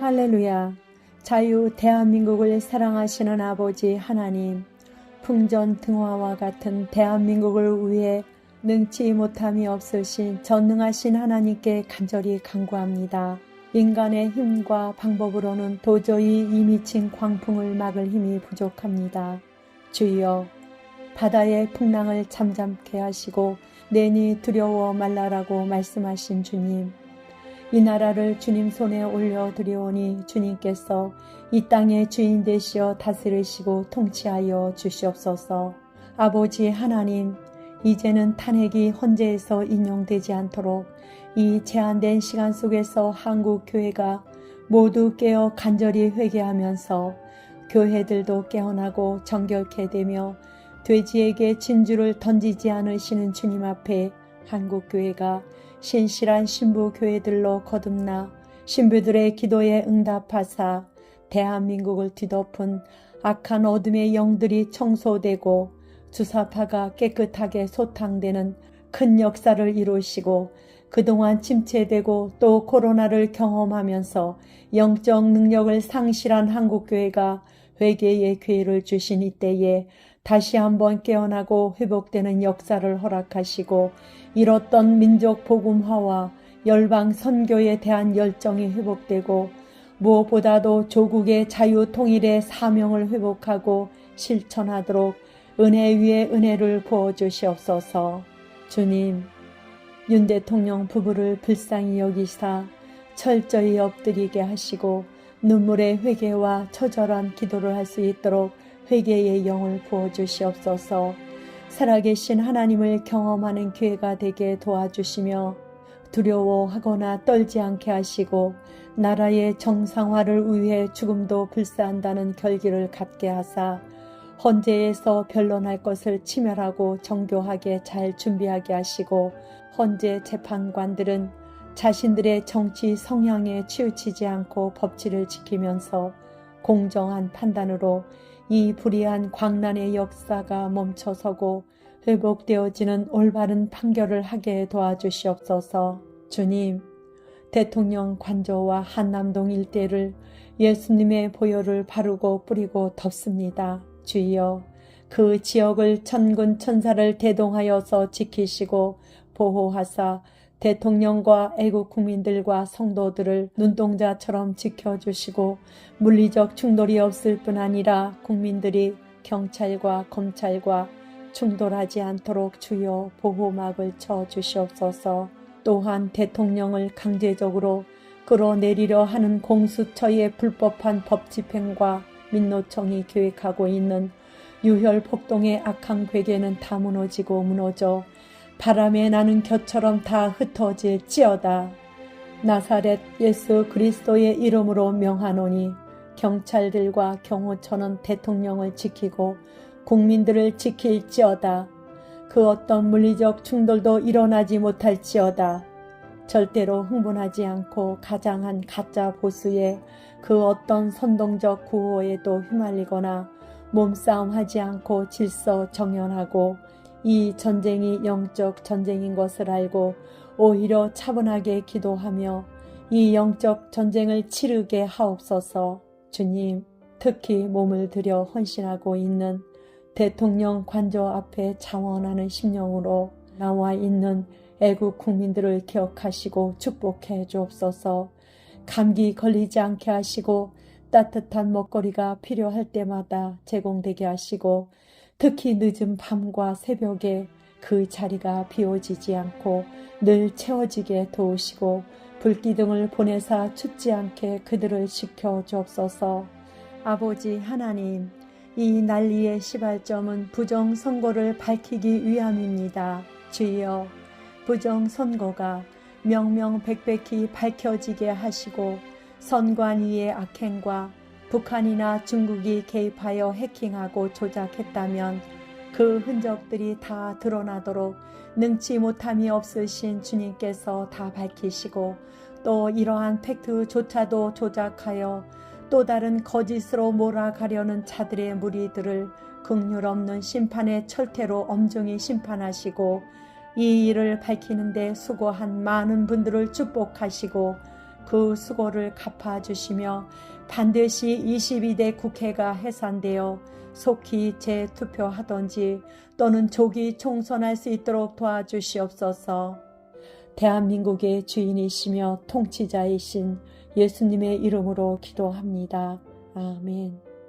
할렐루야. 자유 대한민국을 사랑하시는 아버지 하나님. 풍전 등화와 같은 대한민국을 위해 능치 못함이 없으신 전능하신 하나님께 간절히 간구합니다. 인간의 힘과 방법으로는 도저히 이 미친 광풍을 막을 힘이 부족합니다. 주여, 바다의 풍랑을 잠잠케 하시고 내니 두려워 말라라고 말씀하신 주님. 이 나라를 주님 손에 올려드리오니 주님께서 이 땅의 주인 되시어 다스리시고 통치하여 주시옵소서. 아버지 하나님, 이제는 탄핵이 헌재에서 인용되지 않도록 이 제한된 시간 속에서 한국 교회가 모두 깨어 간절히 회개하면서 교회들도 깨어나고 정결케 되며 돼지에게 진주를 던지지 않으시는 주님 앞에 한국 교회가 신실한 신부 교회들로 거듭나 신부들의 기도에 응답하사 대한민국을 뒤덮은 악한 어둠의 영들이 청소되고 주사파가 깨끗하게 소탕되는 큰 역사를 이루시고 그동안 침체되고 또 코로나를 경험하면서 영적 능력을 상실한 한국교회가 회개의 기회를 주신 이때에 다시 한번 깨어나고 회복되는 역사를 허락하시고 잃었던 민족 복음화와 열방 선교에 대한 열정이 회복되고 무엇보다도 조국의 자유 통일의 사명을 회복하고 실천하도록 은혜 위에 은혜를 부어 주시옵소서. 주님, 윤 대통령 부부를 불쌍히 여기사 철저히 엎드리게 하시고 눈물의 회개와 처절한 기도를 할 수 있도록 회개의 영을 부어 주시옵소서. 살아계신 하나님을 경험하는 기회가 되게 도와주시며 두려워하거나 떨지 않게 하시고 나라의 정상화를 위해 죽음도 불사한다는 결기를 갖게 하사 헌재에서 변론할 것을 치멸하고 정교하게 잘 준비하게 하시고 헌재 재판관들은 자신들의 정치 성향에 치우치지 않고 법치를 지키면서 공정한 판단으로 이 불의한 광란의 역사가 멈춰서고 회복되어지는 올바른 판결을 하게 도와주시옵소서. 주님, 대통령 관저와 한남동 일대를 예수님의 보혈을 바르고 뿌리고 덮습니다. 주여, 그 지역을 천군 천사를 대동하여서 지키시고 보호하사 대통령과 애국 국민들과 성도들을 눈동자처럼 지켜주시고 물리적 충돌이 없을 뿐 아니라 국민들이 경찰과 검찰과 충돌하지 않도록 주여 보호막을 쳐 주시옵소서. 또한 대통령을 강제적으로 끌어내리려 하는 공수처의 불법한 법 집행과 민노총이 계획하고 있는 유혈 폭동의 악한 괴계는 다 무너지고 무너져 바람에 나는 겨처럼 다 흩어질지어다. 나사렛 예수 그리스도의 이름으로 명하노니 경찰들과 경호처는 대통령을 지키고 국민들을 지킬지어다. 그 어떤 물리적 충돌도 일어나지 못할지어다. 절대로 흥분하지 않고 가장한 가짜 보수에 그 어떤 선동적 구호에도 휘말리거나 몸싸움하지 않고 질서 정연하고 이 전쟁이 영적 전쟁인 것을 알고 오히려 차분하게 기도하며 이 영적 전쟁을 치르게 하옵소서. 주님 특히 몸을 들여 헌신하고 있는 대통령 관저 앞에 자원하는 심령으로 나와 있는 애국 국민들을 기억하시고 축복해 주옵소서. 감기 걸리지 않게 하시고 따뜻한 먹거리가 필요할 때마다 제공되게 하시고 특히 늦은 밤과 새벽에 그 자리가 비워지지 않고 늘 채워지게 도우시고 불기둥을 보내사 춥지 않게 그들을 지켜 주옵소서. 아버지 하나님, 이 난리의 시발점은 부정 선거를 밝히기 위함입니다. 주여, 부정 선거가 명명백백히 밝혀지게 하시고 선관위의 악행과 북한이나 중국이 개입하여 해킹하고 조작했다면 그 흔적들이 다 드러나도록 능치 못함이 없으신 주님께서 다 밝히시고 또 이러한 팩트조차도 조작하여 또 다른 거짓으로 몰아가려는 자들의 무리들을 극률 없는 심판의 철퇴로 엄중히 심판하시고 이 일을 밝히는데 수고한 많은 분들을 축복하시고 그 수고를 갚아주시며 반드시 22대 국회가 해산되어 속히 재투표하던지 또는 조기 총선할 수 있도록 도와주시옵소서. 대한민국의 주인이시며 통치자이신 예수님의 이름으로 기도합니다. 아멘.